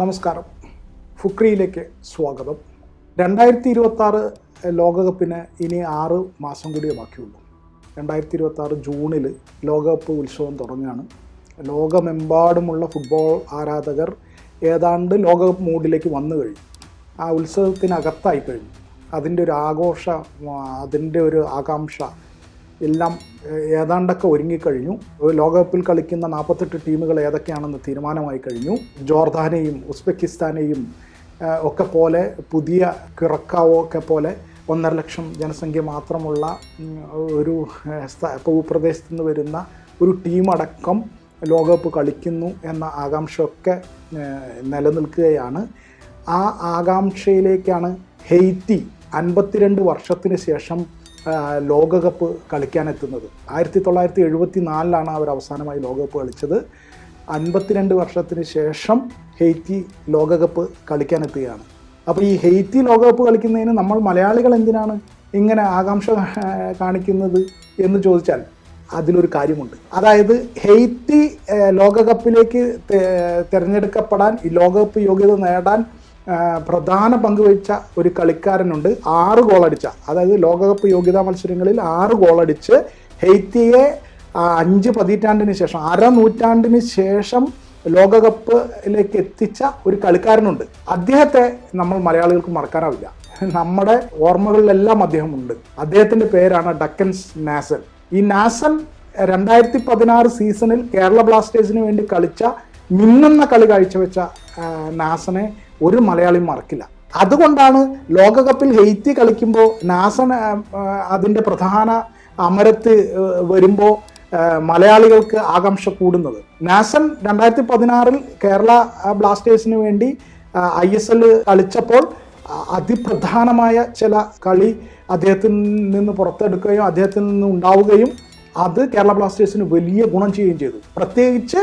നമസ്കാരം. ഫുക്രിയിലേക്ക് സ്വാഗതം. രണ്ടായിരത്തി ഇരുപത്തി ആറ് ലോകകപ്പിന് ഇനി ആറ് മാസം കൂടിയേ ബാക്കിയുള്ളൂ. രണ്ടായിരത്തി ഇരുപത്തി ആറ് ജൂണിൽ ലോകകപ്പ് ഉത്സവം തുടങ്ങുകയാണ്. ലോകമെമ്പാടുമുള്ള ഫുട്ബോൾ ആരാധകർ ഏതാണ്ട് ലോകകപ്പ് മൂഡിലേക്ക് വന്നു കഴിഞ്ഞു. ആ ഉത്സവത്തിനകത്തായി കഴിഞ്ഞു. അതിന്റെ ഒരു ആഘോഷ അതിന്റെ ഒരു ആകാംക്ഷ എല്ലാം ഏതാണ്ടൊക്കെ ഒരുങ്ങിക്കഴിഞ്ഞു. ഒരു ലോകകപ്പിൽ കളിക്കുന്ന നാൽപ്പത്തെട്ട് ടീമുകൾ ഏതൊക്കെയാണെന്ന് തീരുമാനമായി കഴിഞ്ഞു. ജോർദാനെയും ഉസ്ബെക്കിസ്ഥാനെയും ഒക്കെ പോലെ പുതിയ കിറക്കാവോ ഒക്കെ പോലെ ഒന്നര ലക്ഷം ജനസംഖ്യ മാത്രമുള്ള ഒരു ഭൂപ്രദേശത്ത് നിന്ന് വരുന്ന ഒരു ടീമടക്കം ലോകകപ്പ് കളിക്കുന്നു എന്ന ആകാംക്ഷയൊക്കെ നിലനിൽക്കുകയാണ്. ആ ആകാംക്ഷയിലേക്കാണ് ഹെയ്റ്റി അൻപത്തിരണ്ട് വർഷത്തിന് ശേഷം ലോകകപ്പ് കളിക്കാനെത്തുന്നത്. ആയിരത്തി തൊള്ളായിരത്തി എഴുപത്തി നാലിലാണ് അവർ അവസാനമായി ലോകകപ്പ് കളിച്ചത്. അൻപത്തിരണ്ട് വർഷത്തിന് ശേഷം ഹെയ്റ്റി ലോകകപ്പ് കളിക്കാനെത്തുകയാണ്. അപ്പോൾ ഈ ഹെയ്റ്റി ലോകകപ്പ് കളിക്കുന്നതിന് നമ്മൾ മലയാളികൾ എന്തിനാണ് ഇങ്ങനെ ആകാംക്ഷ കാണിക്കുന്നത് എന്ന് ചോദിച്ചാൽ അതിലൊരു കാര്യമുണ്ട്. അതായത് ഹെയ്റ്റി ലോകകപ്പിലേക്ക് തിരഞ്ഞെടുക്കപ്പെടാൻ ഈ ലോകകപ്പ് യോഗ്യത നേടാൻ പ്രധാന പങ്ക് വഹിച്ച ഒരു കളിക്കാരനുണ്ട്. ആറ് ഗോളടിച്ച അതായത് ലോകകപ്പ് യോഗ്യതാ മത്സരങ്ങളിൽ ആറ് ഗോളടിച്ച് ഹെയ്ത്തിയെ അഞ്ച് പതിറ്റാണ്ടിന് ശേഷം അര നൂറ്റാണ്ടിന് ശേഷം ലോകകപ്പിലേക്ക് എത്തിച്ച ഒരു കളിക്കാരനുണ്ട്. അദ്ദേഹത്തെ നമ്മൾ മലയാളികൾക്ക് മറക്കാനാവില്ല. നമ്മുടെ ഓർമ്മകളിലെല്ലാം അദ്ദേഹമുണ്ട്. അദ്ദേഹത്തിന്റെ പേരാണ് ഡക്കൻസ് നാസൻ ഈ നാസൻ രണ്ടായിരത്തി പതിനാറ് സീസണിൽ കേരള ബ്ലാസ്റ്റേഴ്സിന് വേണ്ടി കളിച്ച മിന്നുന്ന കളി കാഴ്ചവെച്ച നാസനെ ഒരു മലയാളിയും മറക്കില്ല. അതുകൊണ്ടാണ് ലോകകപ്പിൽ ഹെയ്ത്തി കളിക്കുമ്പോൾ നാസൻ അതിന്റെ പ്രധാന അമരത്ത് വരുമ്പോൾ മലയാളികൾക്ക് ആകാംക്ഷ കൂടുന്നത്. നാസൻ രണ്ടായിരത്തി പതിനാറിൽ കേരള ബ്ലാസ്റ്റേഴ്സിന് വേണ്ടി ഐ എസ് എൽ കളിച്ചപ്പോൾ അതിപ്രധാനമായ ചില കളി അദ്ദേഹത്തിൽ നിന്ന് പുറത്തെടുക്കുകയും അദ്ദേഹത്തിൽ നിന്ന് ഉണ്ടാവുകയും അത് കേരള ബ്ലാസ്റ്റേഴ്സിന് വലിയ ഗുണം ചെയ്യുകയും ചെയ്തു. പ്രത്യേകിച്ച്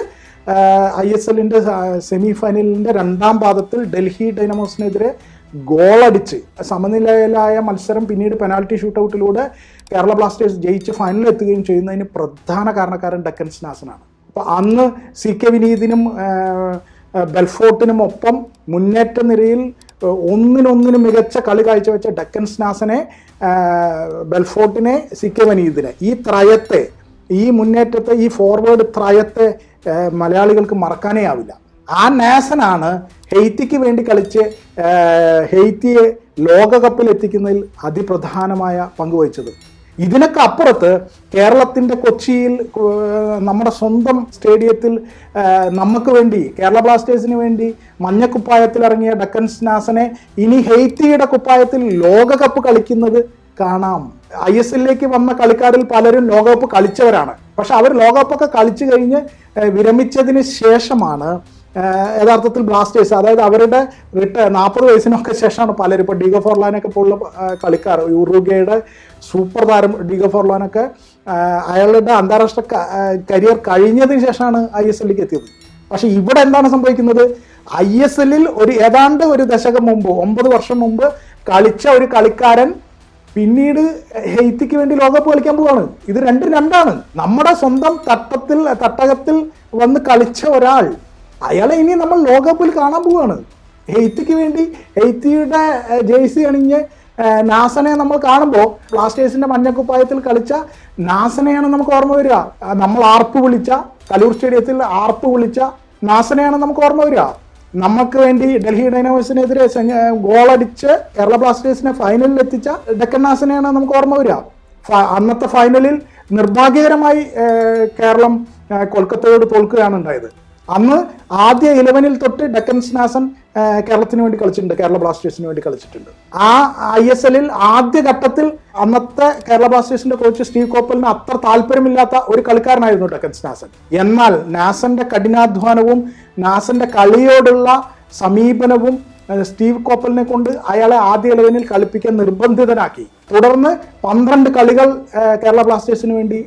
ഐ എസ് എല്ലിന്റെ സെമി ഫൈനലിന്റെ രണ്ടാം പാദത്തിൽ ഡൽഹി ഡൈനമോസിനെതിരെ ഗോളടിച്ച് സമനിലയിലായ മത്സരം പിന്നീട് പെനാൽറ്റി ഷൂട്ടൗട്ടിലൂടെ കേരള ബ്ലാസ്റ്റേഴ്സ് ജയിച്ച് ഫൈനലിൽ എത്തുകയും ചെയ്യുന്നതിന് പ്രധാന കാരണക്കാരൻ ഡക്കൻ സ്നാസനാണ്. അപ്പോൾ അന്ന് സി കെ വിനീതിനും ബെൽഫോർട്ടിനും ഒപ്പം മുന്നേറ്റ നിരയിൽ ഒന്നിനൊന്നിനും മികച്ച കളി കാഴ്ചവെച്ച ഡക്കൻ സ്നാസനെ ബെൽഫോർട്ടിനെ സി കെ വിനീതിനെ ഈ ത്രയത്തെ ഈ മുന്നേറ്റത്തെ ഈ ഫോർവേഡ് ത്രയത്തെ മലയാളികൾക്ക് മറക്കാനേ ആവില്ല. ആ നാസനാണ് ഹെയ്ത്തിക്ക് വേണ്ടി കളിച്ച് ഹെയ്ത്തിയെ ലോകകപ്പിൽ എത്തിക്കുന്നതിൽ അതിപ്രധാനമായ പങ്ക് വഹിച്ചത്. ഇതിനൊക്കെ അപ്പുറത്ത് കേരളത്തിന്റെ കൊച്ചിയിൽ നമ്മുടെ സ്വന്തം സ്റ്റേഡിയത്തിൽ നമുക്ക് വേണ്ടി കേരള ബ്ലാസ്റ്റേഴ്സിന് വേണ്ടി മഞ്ഞക്കുപ്പായത്തിൽ ഇറങ്ങിയ ഡക്കൻസ് നാസനെ ഇനി ഹെയ്ത്തിയുടെ കുപ്പായത്തിൽ ലോകകപ്പ് കളിക്കുന്നത് കാണാം. ഐ എസ് എല്ലിലേക്ക് വന്ന കളിക്കാരിൽ പലരും ലോകകപ്പ് കളിച്ചവരാണ്. പക്ഷെ അവർ ലോകകപ്പൊക്കെ കളിച്ചു കഴിഞ്ഞ് വിരമിച്ചതിന് ശേഷമാണ് യഥാർത്ഥത്തിൽ ബ്ലാസ്റ്റേഴ്സ് അതായത് അവരുടെ റിട്ട നാൽപ്പത് വയസ്സിനൊക്കെ ശേഷമാണ് പലരും ഇപ്പോൾ ഡിഗോ ഫോർലാനൊക്കെ പോലുള്ള കളിക്കാർ. യുറുഗയുടെ സൂപ്പർ താരം ഡിഗോ ഫോർലാനൊക്കെ അയാളുടെ അന്താരാഷ്ട്ര കരിയർ കഴിഞ്ഞതിന് ശേഷമാണ് ഐ എസ് എല്ലിലേക്ക് എത്തിയത്. പക്ഷെ ഇവിടെ എന്താണ് സംഭവിക്കുന്നത്? ഐ എസ് എല്ലിൽ ഒരു ഏതാണ്ട് ഒരു ദശകം മുമ്പ് ഒമ്പത് വർഷം മുമ്പ് കളിച്ച ഒരു കളിക്കാരൻ പിന്നീട് ഹെയ്ത്തിക്ക് വേണ്ടി ലോകകപ്പ് കളിക്കാൻ പോവാണ്. ഇത് രണ്ട് രണ്ടാണ്. നമ്മുടെ സ്വന്തം തട്ടത്തിൽ തട്ടകത്തിൽ വന്ന് കളിച്ച ഒരാൾ അയാളെ ഇനി നമ്മൾ ലോകകപ്പിൽ കാണാൻ പോവാണ്. ഹെയ്ത്തിക്ക് വേണ്ടി ഹെയ്ത്തിയുടെ ജേഴ്സി അണിഞ്ഞ് നാസനെ നമ്മൾ കാണുമ്പോൾ ബ്ലാസ്റ്റേഴ്സിന്റെ മഞ്ഞക്കുപ്പായത്തിൽ കളിച്ച നാസനെയാണ് നമുക്ക് ഓർമ്മ വരിക. നമ്മൾ ആർപ്പ് വിളിച്ച കലൂർ സ്റ്റേഡിയത്തിൽ ആർപ്പ് വിളിച്ച നാസനെയാണ് നമുക്ക് ഓർമ്മ വരിക. നമുക്ക് വേണ്ടി ഡൽഹി ഡൈനാമോസിനെതിരെ ഗോൾ ഗോളടിച്ച് കേരള ബ്ലാസ്റ്റേഴ്സിനെ ഫൈനലിൽ എത്തിച്ച ഡക്കൻ നാസനെയാണ് നമുക്ക് ഓർമ്മ വരിക. അന്നത്തെ ഫൈനലിൽ നിർഭാഗ്യകരമായി കേരളം കൊൽക്കത്തയോട് തോൽക്കുകയാണ് ഉണ്ടായത്. അന്ന് ആദ്യ ഇലവനിൽ തൊട്ട് ഡെക്കൻസ് സ്നാസൻ ഏഹ്, കേരളത്തിന് വേണ്ടി കളിച്ചിട്ടുണ്ട് കേരള ബ്ലാസ്റ്റേഴ്സിന് വേണ്ടി കളിച്ചിട്ടുണ്ട്. ആ ഐ എസ് എല്ലിൽ ആദ്യ ഘട്ടത്തിൽ അന്നത്തെ കേരള ബ്ലാസ്റ്റേഴ്സിന്റെ കോച്ച് സ്റ്റീവ് കോപ്പലിന് അത്ര താല്പര്യമില്ലാത്ത ഒരു കളിക്കാരനായിരുന്നു ഡക്കൻ നാസൻ. എന്നാൽ നാസന്റെ കഠിനാധ്വാനവും നാസന്റെ കളിയോടുള്ള സമീപനവും സ്റ്റീവ് കോപ്പലിനെ കൊണ്ട് അയാളെ ആദ്യ ഇലവനിൽ കളിപ്പിക്കാൻ നിർബന്ധിതനാക്കി. തുടർന്ന് പന്ത്രണ്ട് കളികൾ കേരള ബ്ലാസ്റ്റേഴ്സിന് വേണ്ടി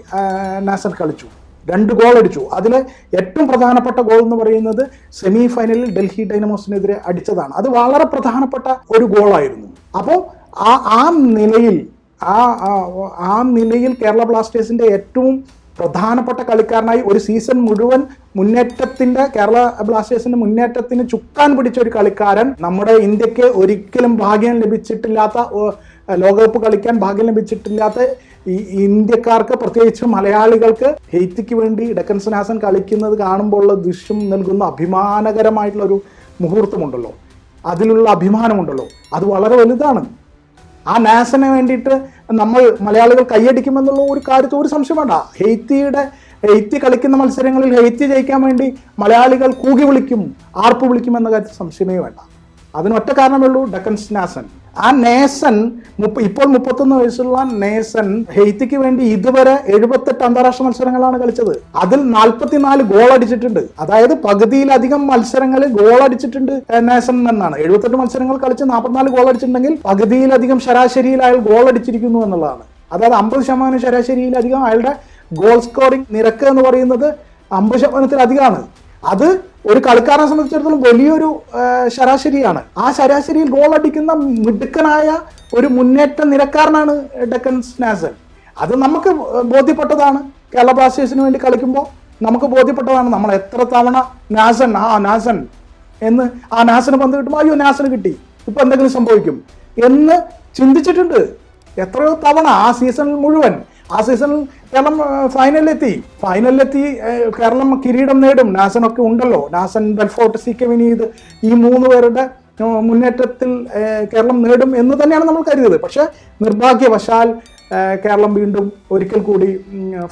നാസൻ കളിച്ചു. രണ്ട് ഗോൾ അടിച്ചു. അതിൽ ഏറ്റവും പ്രധാനപ്പെട്ട ഗോൾ എന്ന് പറയുന്നത് സെമി ഫൈനലിൽ ഡൽഹി ഡൈനമോസിനെതിരെ അടിച്ചതാണ്. അത് വളരെ പ്രധാനപ്പെട്ട ഒരു ഗോളായിരുന്നു അപ്പോൾ ആ ആ നിലയിൽ ആ ആ- നിലയിൽ കേരള ബ്ലാസ്റ്റേഴ്സിന്റെ ഏറ്റവും പ്രധാനപ്പെട്ട കളിക്കാരനായി ഒരു സീസൺ മുഴുവൻ മുന്നേറ്റത്തിന്റെ കേരള ബ്ലാസ്റ്റേഴ്സിന്റെ മുന്നേറ്റത്തിന് ചുക്കാൻ പിടിച്ച ഒരു കളിക്കാരൻ നമ്മുടെ ഇന്ത്യയ്ക്ക് ഒരിക്കലും ഭാഗ്യം ലഭിച്ചിട്ടില്ലാത്ത ലോകകപ്പ് കളിക്കാൻ ഭാഗ്യം ലഭിച്ചിട്ടില്ലാത്ത ഈ ഇന്ത്യക്കാർക്ക് പ്രത്യേകിച്ച് മലയാളികൾക്ക് ഹെയ്ത്തിക്ക് വേണ്ടി ഡെക്കൻ സനാസൻ കളിക്കുന്നത് കാണുമ്പോൾ ഉള്ള ദൃശ്യം നൽകുന്ന അഭിമാനകരമായിട്ടുള്ള ഒരു മുഹൂർത്തമുണ്ടല്ലോ. അതിലുള്ള അഭിമാനമുണ്ടല്ലോ. അത് വളരെ വലുതാണ്. ആ നാസന് വേണ്ടിയിട്ട് നമ്മൾ മലയാളികൾ കൈയടിക്കുമെന്നുള്ള ഒരു കാര്യത്തിൽ ഒരു സംശയം വേണ്ട. ഹെയ്ത്തിയുടെ ഹെയ്ത്തി കളിക്കുന്ന മത്സരങ്ങളിൽ ഹെയ്ത്തി ജയിക്കാൻ വേണ്ടി മലയാളികൾ കൂകി വിളിക്കും ആർപ്പ് വിളിക്കും എന്ന കാര്യത്തിൽ സംശയമേ വേണ്ട. അതിനൊറ്റ കാരണമേ ഉള്ളൂ ഡക്കൻസ് നാസൻ. ആ നേസൻ ഇപ്പോൾ മുപ്പത്തൊന്ന് വയസ്സുള്ള നേസൻ ഹെയ്ത്തിക്ക് വേണ്ടി ഇതുവരെ എഴുപത്തെട്ട് അന്താരാഷ്ട്ര മത്സരങ്ങളാണ് കളിച്ചത്. അതിൽ നാൽപ്പത്തിനാല് ഗോൾ അടിച്ചിട്ടുണ്ട്. അതായത് പകുതിയിലധികം മത്സരങ്ങളിൽ ഗോൾ അടിച്ചിട്ടുണ്ട് നേസൻ എന്നാണ്. എഴുപത്തെട്ട് മത്സരങ്ങൾ കളിച്ച് നാൽപ്പത്തിനാല് ഗോൾ അടിച്ചിട്ടുണ്ടെങ്കിൽ പകുതിയിലധികം ശരാശരിയിൽ അയാൾ ഗോൾ അടിച്ചിരിക്കുന്നു എന്നുള്ളതാണ്. അതായത് അമ്പത് ശതമാനം ശരാശരിയിലധികം അയാളുടെ ഗോൾ സ്കോറിംഗ് നിരക്ക് എന്ന് പറയുന്നത് അമ്പത് ശതമാനത്തിലധികമാണ്. അത് ഒരു കളിക്കാരനെ സംബന്ധിച്ചിടത്തോളം വലിയൊരു ശരാശരിയാണ്. ആ ശരാശരിയിൽ ഗോൾ അടിക്കുന്ന മിടുക്കനായ ഒരു മുന്നേറ്റ നിരക്കാരനാണ് ഡെക്കൻ സ്നാസൻ അത് നമുക്ക് ബോധ്യപ്പെട്ടതാണ്. കേരള ബ്ലാസ്റ്റേഴ്സിന് വേണ്ടി കളിക്കുമ്പോൾ നമുക്ക് ബോധ്യപ്പെട്ടതാണ് നമ്മൾ എത്ര തവണ നാസൻ ആ നാസൻ എന്ന് ആ നാസന് പന്ത് കിട്ടുമ്പോൾ അയ്യോ നാസന് കിട്ടി. ഇപ്പൊ എന്തെങ്കിലും സംഭവിക്കും എന്ന് ചിന്തിച്ചിട്ടുണ്ട്. എത്രയോ തവണ ആ സീസണിൽ മുഴുവൻ ആ സീസണിൽ കേരളം ഫൈനലിലെത്തി ഫൈനലിലെത്തി കേരളം കിരീടം നേടും. നാസനൊക്കെ ഉണ്ടല്ലോ. Nazon Belfort C K Vineeth ഈ മൂന്ന് പേരുടെ മുന്നേറ്റത്തിൽ കേരളം നേടും എന്ന് തന്നെയാണ് നമ്മൾ കരുതിയത്. പക്ഷേ നിർഭാഗ്യവശാൽ കേരളം വീണ്ടും ഒരിക്കൽ കൂടി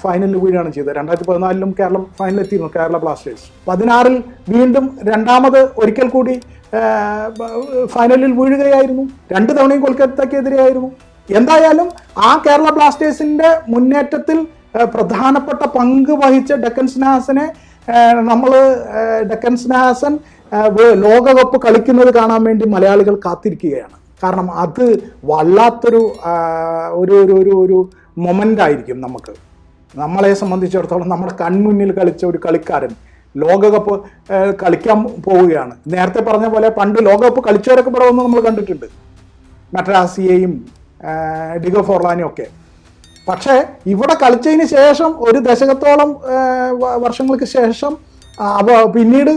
ഫൈനലിൽ വീഴുകയാണ് ചെയ്തത്. രണ്ടായിരത്തി പതിനാലിലും കേരളം ഫൈനലിലെത്തിയിരുന്നു കേരള ബ്ലാസ്റ്റേഴ്സ്. പതിനാറിൽ വീണ്ടും രണ്ടാമത് ഒരിക്കൽ കൂടി ഫൈനലിൽ വീഴുകയായിരുന്നു. രണ്ട് തവണയും കൊൽക്കത്തക്കെതിരെയായിരുന്നു. എന്തായാലും ആ കേരള ബ്ലാസ്റ്റേഴ്സിന്റെ മുന്നേറ്റത്തിൽ പ്രധാനപ്പെട്ട പങ്ക് വഹിച്ച ഡക്കൻ സ്നാഹസനെ നമ്മൾ ഡക്കൻ സ്നാഹസൻ ലോകകപ്പ് കളിക്കുന്നത് കാണാൻ വേണ്ടി മലയാളികൾ കാത്തിരിക്കുകയാണ്. കാരണം അത് വല്ലാത്തൊരു ഒരു ഒരു ഒരു ഒരു മൊമെന്റ് ആയിരിക്കും നമുക്ക്. നമ്മളെ സംബന്ധിച്ചിടത്തോളം നമ്മുടെ കൺമുന്നിൽ കളിച്ച ഒരു കളിക്കാരൻ ലോകകപ്പ് കളിക്കാൻ പോവുകയാണ്. നേരത്തെ പറഞ്ഞ പോലെ പണ്ട് ലോകകപ്പ് കളിച്ചവരൊക്കെ ഇവിടെ നമ്മൾ കണ്ടിട്ടുണ്ട്. മദ്രാസിയെയും ഡിഗോ ഫോർലാനും ഒക്കെ. പക്ഷേ ഇവിടെ കളിച്ചതിന് ശേഷം ഒരു ദശകത്തോളം വർഷങ്ങൾക്ക് ശേഷം അപ്പോൾ പിന്നീട്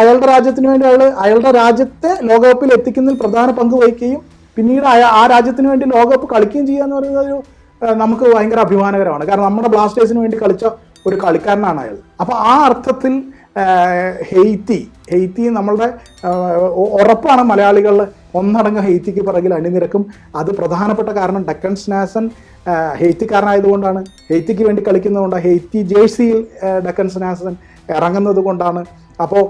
അയാളുടെ രാജ്യത്തിന് വേണ്ടി അയാൾ അയാളുടെ രാജ്യത്തെ ലോകകപ്പിൽ എത്തിക്കുന്നതിൽ പ്രധാന പങ്ക് വഹിക്കുകയും പിന്നീട് ആ രാജ്യത്തിന് വേണ്ടി ലോകകപ്പ് കളിക്കുകയും ചെയ്യുക എന്ന് പറയുന്നത് ഒരു നമുക്ക് ഭയങ്കര അഭിമാനകരമാണ്. കാരണം നമ്മുടെ ബ്ലാസ്റ്റേഴ്സിന് വേണ്ടി കളിച്ച ഒരു കളിക്കാരനാണ് അയാൾ. അപ്പോൾ ആ അർത്ഥത്തിൽ ഹെയ്ത്തി ഹെയ്ത്തി നമ്മളുടെ ഉറപ്പാണ് മലയാളികളിൽ ഒന്നടങ്കം ഹെയ്ത്തിക്ക് പിറകിൽ അണിനിരക്കും. അത് പ്രധാനപ്പെട്ട കാരണം ഡക്കൺ സ്നാസൻ ഏഹ്, ഹെയ്ത്തിക്കാരനായതുകൊണ്ടാണ്. ഹെയ്ത്തിക്ക് വേണ്ടി കളിക്കുന്നതുകൊണ്ടാണ് ഹെയ്ത്തി ജേഴ്സിയിൽ ഡക്കൺ സ്നാസൺ ഇറങ്ങുന്നത് കൊണ്ടാണ് അപ്പോൾ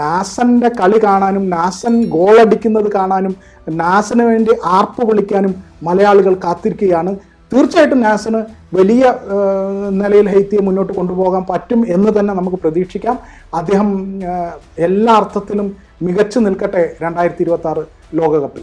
നാസന്റെ കളി കാണാനും നാസൻ ഗോളടിക്കുന്നത് കാണാനും നാസന് വേണ്ടി ആർപ്പ് വിളിക്കാനും മലയാളികൾ കാത്തിരിക്കുകയാണ്. തീർച്ചയായിട്ടും നാസന് വലിയ നിലയിൽ ഹെയ്ത്തിയെ മുന്നോട്ട് കൊണ്ടുപോകാൻ പറ്റും എന്ന് തന്നെ നമുക്ക് പ്രതീക്ഷിക്കാം. അദ്ദേഹം എല്ലാ അർത്ഥത്തിലും മികച്ചു നിൽക്കട്ടെ രണ്ടായിരത്തി ഇരുപത്തി ലോകകപ്പിൽ.